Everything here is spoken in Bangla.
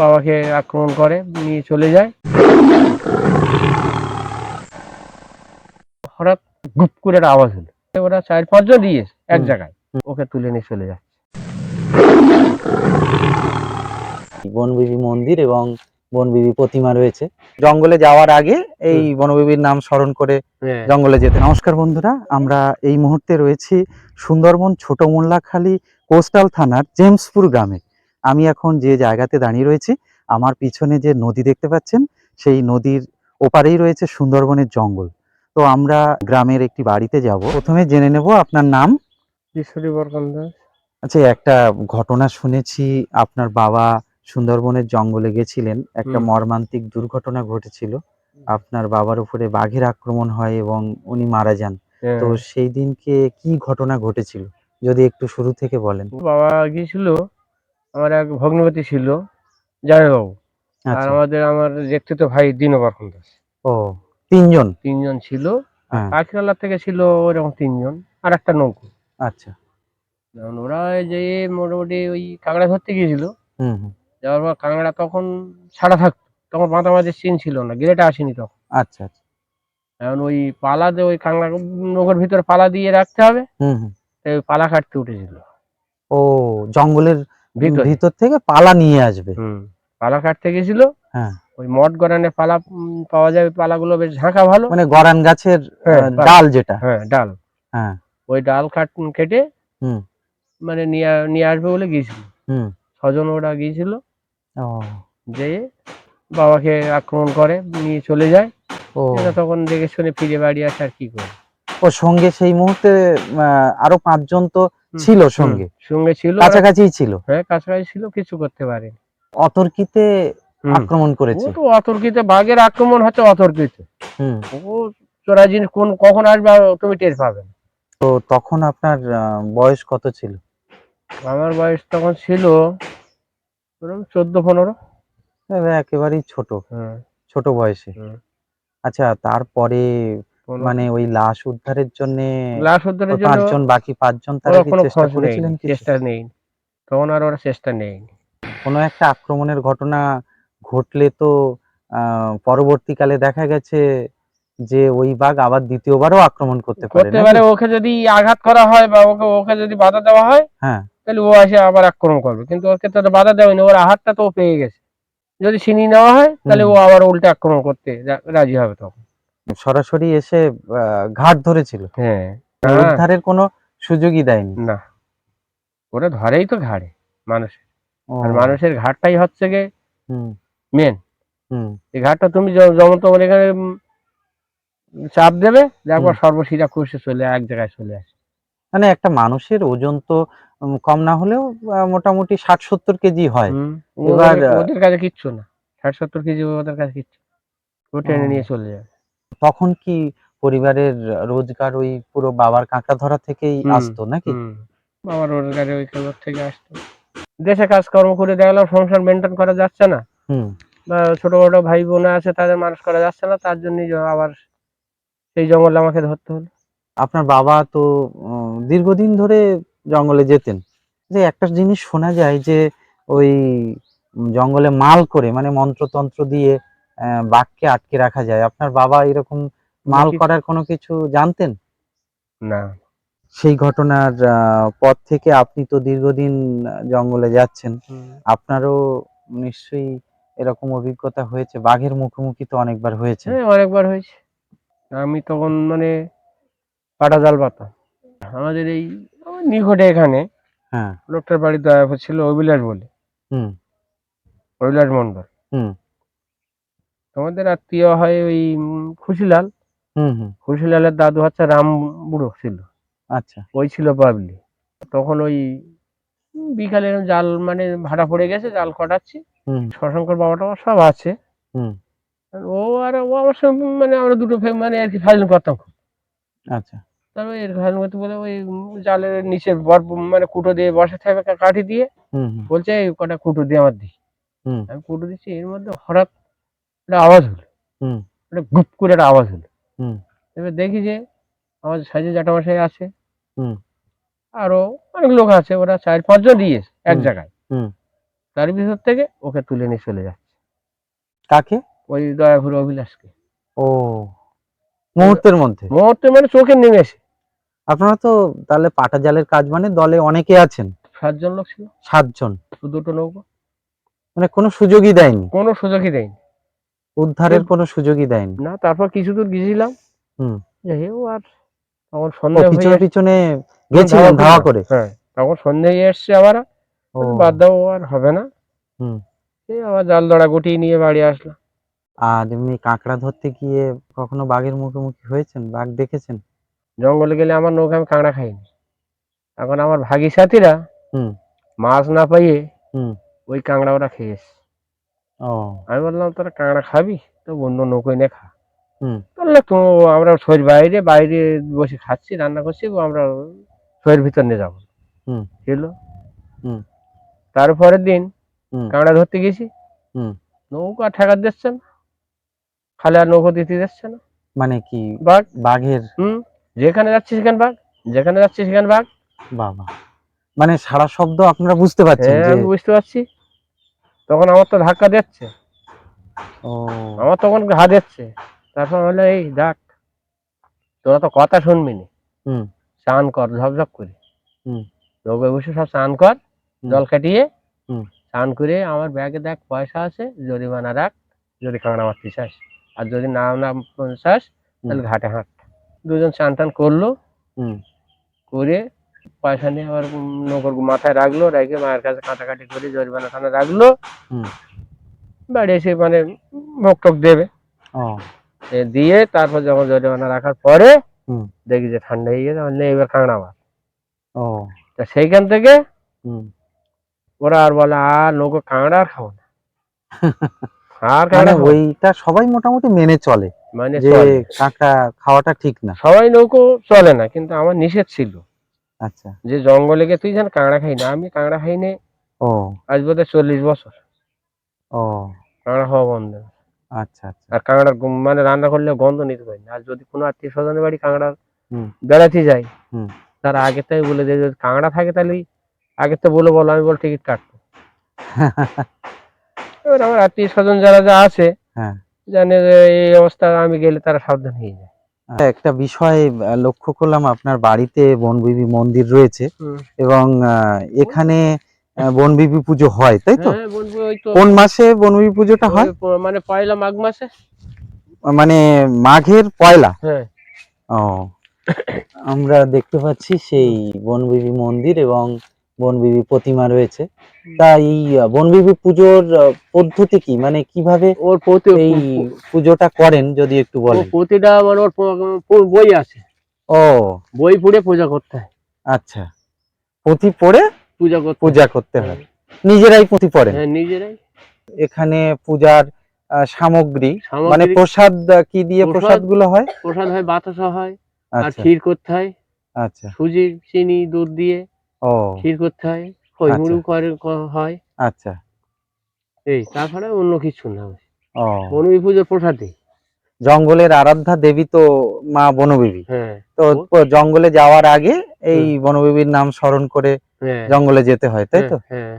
বাবাকে আক্রমণ করে নিয়ে চলে যায়। হঠাৎ গুপ করে একটা আওয়াজ হলো। ওরা চার পাঁচজন দিয়ে এক জায়গায় ওকে তুলে নিয়ে চলে যায় বনবিবি মন্দির এবং বনবিবি প্রতিমা রয়েছে। জঙ্গলে যাওয়ার আগে এই বনবিবির নাম স্মরণ করে জঙ্গলে যেতে। নমস্কার বন্ধুরা আমরা এই মুহূর্তে রয়েছি সুন্দরবন ছোট মোল্লাখালী কোস্টাল থানার জেমসপুর গ্রামে। আমি এখন যে জায়গাতে দাঁড়িয়ে রয়েছি আমার পিছনে যে নদী দেখতে পাচ্ছেন সেই নদীর ওপারেই রয়েছে সুন্দরবনের জঙ্গল। তো আমরা গ্রামের একটি বাড়িতে যাব। প্রথমে জেনে নেব আপনার নাম। কিশোরী বরকন দাস আচ্ছা একটা ঘটনা শুনেছি আপনার বাবা সুন্দরবনের জঙ্গলে গেছিলেন। একটা মর্মান্তিক দুর্ঘটনা ঘটেছিল। আপনার বাবার উপরে বাঘের আক্রমণ হয় এবং উনি মারা যান। হ্যাঁ। তো সেই দিনকে কি ঘটনা ঘটেছিল? যদি একটু শুরু থেকে বলেন। বাবা গিয়েছিল আমার এক ভগ্নবতী ছিল জামাইবাবু আর আচ্ছা। আমাদের আমার দেখতে তো ভাই দীনবরকন দাস। ও তিনজন? তিনজন ছিল। হ্যাঁ। কাকিনালা থেকে ছিল ওরকম তিনজন আর একটা নৌকো। আচ্ছা। ওরা যে মোটামুটি ওই কাঁকড়া ধরতে গিয়েছিল। হুম হুম। যাওয়ার পর কাঁকড়া তখন ছাড়া থাকতো। তখন মাঝামাঝি চিন ছিল না গেলেটা আসেনি তখন। আচ্ছা আচ্ছা। এখন ওই পালা দিয়ে ওই কাঁকড়া নৌকোর ভিতরে পালা দিয়ে রাখতে হবে। পালা কাটতে উঠেছিল। ও জঙ্গলের ভিতরে। থেকে পালা নিয়ে আসবে। পালা কাটতে গেছিল হ্যাঁ। ওই মঠ গড়ানের পালা পাওয়া যায় পালাগুলো বেশ ঝাঁকা ভালো। মানে গরান গাছের হ্যাঁ। ডাল যেটা। হ্যাঁ ডাল। হ্যাঁ। ওই ডাল কাট কেটে মানে নিয়ে নিয়ে আসবে বলে গিয়েছিল। হুম। ছজন ওরা গিয়েছিল। যেয়ে বাবাকে আক্রমণ করে নিয়ে চলে যায়। তখন দেখে শুনে ফিরে বাড়ি আসে আর কি করে। ও সঙ্গে সেই মুহূর্তে আরও পাঁচজন তো ছিল সঙ্গে। সঙ্গে ছিল। কাছাকাছি ছিল। হ্যাঁ কাছাকাছি ছিল কিছু করতে পারেনি। অতর্কিতে আক্রমণ করেছে। ও তো অতর্কিতে বাঘের আক্রমণ হচ্ছে অতর্কিত। ও চোরা জিনিস কোন কখন আসবে তুমি টের পাবে। তো তখন আপনার বয়স কত ছিল? আমার বয়স তখন ছিল চোদ্দ পনেরো। একেবারেই ছোট। ছোট বয়সে। আচ্ছা তারপরে। মানে ওই লাশ উদ্ধারের জন্য লাশ উদ্ধারের জন্য পাঁচজন বাকি পাঁচজন তারা কি চেষ্টা করেছিলেন? চেষ্টা নেই তখন আর ওরা চেষ্টা নেই কোনো একটা আক্রমণের ঘটনা ঘটলে তো আহ, পরবর্তীকালে দেখা গেছে যে ওই বাঘ আবার দ্বিতীয়বারও আক্রমণ করতে পারে করতে? পারে ওকে যদি আঘাত করা হয় বা ওকে ওকে যদি বাধা দেওয়া হয় হ্যাঁ। তাহলে ও এসে আবার আক্রমণ করবে। কিন্তু ওকে তো বাধা দেওয়া হয়নি ওর আহারটা তো পেয়ে গেছে। যদি ছিনিয়ে নেওয়া হয় তাহলে ও আবার উল্টে আক্রমণ করতে রাজি হবে তখন। সরাসরি এসে ঘাট ধরেছিল। হ্যাঁ। উদ্ধারের কোনো সুযোগই দেয়নি। না। ওরা ধরেই তো ঘাড়ে মানুষ আর মানুষের ঘাটটাই হচ্ছে হুম। মেন হুম। এই ঘাটটা তুমি যেমন তোমার এখানে চাপ দেবে একবার সর্বশিরা খুশি চলে এক জায়গায় চলে আসে। মানে একটা মানুষের ওজন তো কম না হলেও মোটামুটি ষাট সত্তর কেজি হয়। এবার, ওদের- কাছে কিচ্ছু না। ষাট সত্তর কেজি ওদের কাছে কিচ্ছু। ও টেনে নিয়ে চলে যাবে তখন কি পরিবারের রোজগার ওই পুরো বাবার কাঁকড়া ধরা থেকেই আসতো নাকি? বাবার রোজগারে ওই খবর থেকে আসতো। দেশে কাজকর্ম করে দেখলাম সংসার মেনটেন করা যাচ্ছে না। বা ছোট বড় ভাই বোন আছে তাদের মানুষ করা যাচ্ছে না তার জন্যই জ- আবার সেই জঙ্গল আমাকে ধরতে হলো। আপনার বাবা তো দীর্ঘদিন ধরে জঙ্গলে যেতেন। যে একটা জিনিস শোনা যায় যে ওই জঙ্গলে মাল করে মানে মন্ত্রতন্ত্র দিয়ে বাঘকে আটকে রাখা যায়। আপনার বাবা এরকম মাল করার কোনো কিছু জানতেন? না। সেই ঘটনার পর থেকে আপনি তো দীর্ঘদিন জঙ্গলে যাচ্ছেন। আপনারও নিশ্চয়ই এরকম অভিজ্ঞতা হয়েছে। বাঘের মুখোমুখি তো অনেকবার হয়েছে। হ্যাঁ অনেকবার হয়েছে। আমি তখন মানে পাটা জাল পাতাম আমাদের এই নিকটে এখানে হ্যাঁ। লোকটার বাড়ি দয়া ছিল অভিলাষ বলে। হুম। অভিলাষ মন্ডল হুম। তোমাদের আত্মীয় হয় ওই খুশিলাল। খুশিলালের দাদু হচ্ছে রাম বুড়ো ছিল। আচ্ছা। ওই ছিল পাবলি। তখন ওই বিকালে জাল মানে ভাড়া পড়ে গেছে জাল কটাচ্ছি। হুম। শশাঙ্কর বাবা টাবা সব আছে। হুম। ও আর ও আমার সঙ্গে মানে আমরা দুটো মানে আর কি ফাইল করতাম খুব। আচ্ছা। তারপরে এর ফাইল করতে বলে ওই জালের নিচে বর মানে কুটো দিয়ে বসে থাকবে কাঠি দিয়ে। বলছে এই কটা কুটো দিয়ে আমার দিই হুম। আমি কুটো দিচ্ছি এর মধ্যে হঠাৎ একটা আওয়াজ হলো। হুম। একটা গুপ করে একটা আওয়াজ হলো। হুম। এবার দেখি যে আমার সাইজে জ্যাঠামশাই আছে। হুম। আরও অনেক লোক আছে ওরা চার পাঁচজন দিয়েছে এক জায়গায়। হুম। তার ভিতর থেকে ওকে তুলে নিয়ে চলে যাচ্ছে। কাকে? ওই দয়াপুর অভিলাষকে। ও মুহূর্তের মধ্যে? মুহূর্তে মানে চোখে নেমেছে আপনারা তো তাহলে পাটা জালের কাজ মানে দলে অনেকে আছেন। সাতজন লোক ছিল। সাতজন। দুটো নৌকো মানে কোনো সুযোগই দেয়নি। কোনো সুযোগই দেয়নি। উদ্ধারের কোনো সুযোগই দেয়নি। না তারপর কিছু দূর গেছিলাম হুম। আর তখন সন্ধ্যা পিছনে পিছনে গেছিলেন ধাওয়া করে। হ্যাঁ তখন সন্ধ্যে হয়ে এসছে আবার। বাদ দাও আর হবে না। হুম। এই আবার জাল দড়া গুটিয়ে নিয়ে বাড়ি আসলাম। আর এমনি কাঁকড়া ধরতে গিয়ে কখনো বাঘের মুখোমুখি হয়েছেন? বাঘ দেখেছেন? জঙ্গলে গেলে আমার নৌকা আমি কাঁকড়া খাইনি। এখন আমার ভাগী সাথীরা হুম। মাছ না পাইয়ে হুম। ওই কাঁকড়া ওরা খেয়েছে আমি বললাম তোরা কাঁকড়া খাবি? তো অন্য নৌকোয় নে খা। হুম। তাহলে তো আমরা শরীর বাইরে বাইরে বসে খাচ্ছি রান্না করছি আমরা শরীর ভিতর নিয়ে যাব। হুম। ছিল হুম। তারপরের দিন। কাঁকড়া ধরতে গেছি। হুম। নৌকা ঠেকার দিচ্ছে না। খালে আর নৌকো দিতে দিচ্ছে না। মানে কি? বাঘ। বাঘের? হুম। যেখানে যাচ্ছে সেখানে বাঘ। যেখানে যাচ্ছে সেখানে বাঘ। বাবা। মানে সারা শব্দ আপনারা বুঝতে পারছেন হ্যাঁ বুঝতে পারছি। তখন আমার তো ধাক্কা দিচ্ছে। ও। আমার তখন ঘা দিচ্ছে। তারপর হলো এই দেখ তোরা তো কথা শুনবি নি। হুম। স্নান কর ঝপঝপ করে। হুম। নৌকায় বসে সব স্নান কর জল কাটিয়ে হুম। স্নান করে আমার ব্যাগে দেখ পয়সা আছে জরিমানা রাখ যদি কাঁকড়া মারতে চাস আর যদি না না চাস তাহলে ঘাটে হাঁট। দুজন স্নান টান করল। হুম। করে পয়সা নিয়ে আবার নৌকোর মাথায় রাখল রেখে মায়ের কাছে কাটাকাটি করে জরিমানা খানা রাখল। বাড়ি এসে মানে ভোগ টোক দেবে। দিয়ে তারপর যখন জরিমানা রাখার পরে দেখি যে ঠান্ডা হয়ে গেছে মানে এবার কাঁকড়া মাছ ও। তা সেইখান থেকে হুম। ওরা আর বলে আর নৌকো কাঁকড়া আর খাব না। আর মানে কাঁকড়া ওইটা সবাই মোটামুটি মেনে চলে। মানে কাঁকড়া খাওয়াটা ঠিক না। সবাই নৌকো চলে না কিন্তু আমার নিষেধ ছিল। আচ্ছা। যে জঙ্গলে গিয়ে তুই যেন কাঁকড়া খাই না আমি কাঁকড়া খাইনি ও। আজ বোধহয় চল্লিশ বছর। ও। কাঁকড়া খাওয়া বন্ধ। আচ্ছা আচ্ছা। আর কাঁকড়ার মানে রান্না করলে গন্ধ নিতে পারি না। আর যদি কোনো আত্মীয় স্বজনের বাড়ি কাঁকড়া। বেড়াতে যাই। তারা আগে থেকে বলে দেয় যদি কাঁকড়া থাকে তাহলে আগে তো বলে বলো আমি বল টিকিট কাটবো। এবার আমার আত্মীয় স্বজন যারা যা আছে হ্যাঁ। জানে যে এই অবস্থা আমি গেলে তারা সাবধান হয়ে যায়। একটা বিষয় লক্ষ্য করলাম আপনার বাড়িতে বনবিবি মন্দির রয়েছে এবং এখানে বনবিবি পুজো হয় তাই তো? হ্যাঁ কোন মাসে বনবিবি পুজোটা হয়? মানে পয়লা মাঘ মাসে। মানে মাঘের পয়লা? হ্যাঁ। ও আমরা দেখতে পাচ্ছি সেই বনবিবি মন্দির এবং বনবিবি প্রতিমা রয়েছে। তা এই বনবিবি পুজোর পদ্ধতি কি? মানে কীভাবে ওর প্রতি এই পুজোটা করেন যদি একটু বলেন। প্রতিটা মানে ওর বই আছে ও। বই পড়ে পূজা করতে হয়। আচ্ছা। পুঁথি পড়ে পূজা করতে পূজা করতে হয়। নিজেরাই পুঁথি পড়ে হ্যাঁ নিজেরাই। এখানে পূজার সামগ্রী। মানে প্রসাদ কি দিয়ে প্রসাদ- প্রসাদগুলো হয়? প্রসাদ হয় বাতাসা হয় আর আচ্ছা। ক্ষীর করতে হয়। আচ্ছা। সুজি চিনি দুধ দিয়ে ও। ক্ষীর করতে হয় খই আচ্ছা। মুড়ি করে হয়। আচ্ছা। এই তাছাড়া অন্য কিছু না। ও। বনবী পুজোর প্রসাদে জঙ্গলের আরাধ্যা দেবী তো মা বনবিবি। হ্যাঁ। তো জঙ্গলে যাওয়ার আগে এই বনবিবির নাম স্মরণ করে হ্যাঁ। জঙ্গলে যেতে হয় তাই তো? হ্যাঁ, হ্যাঁ।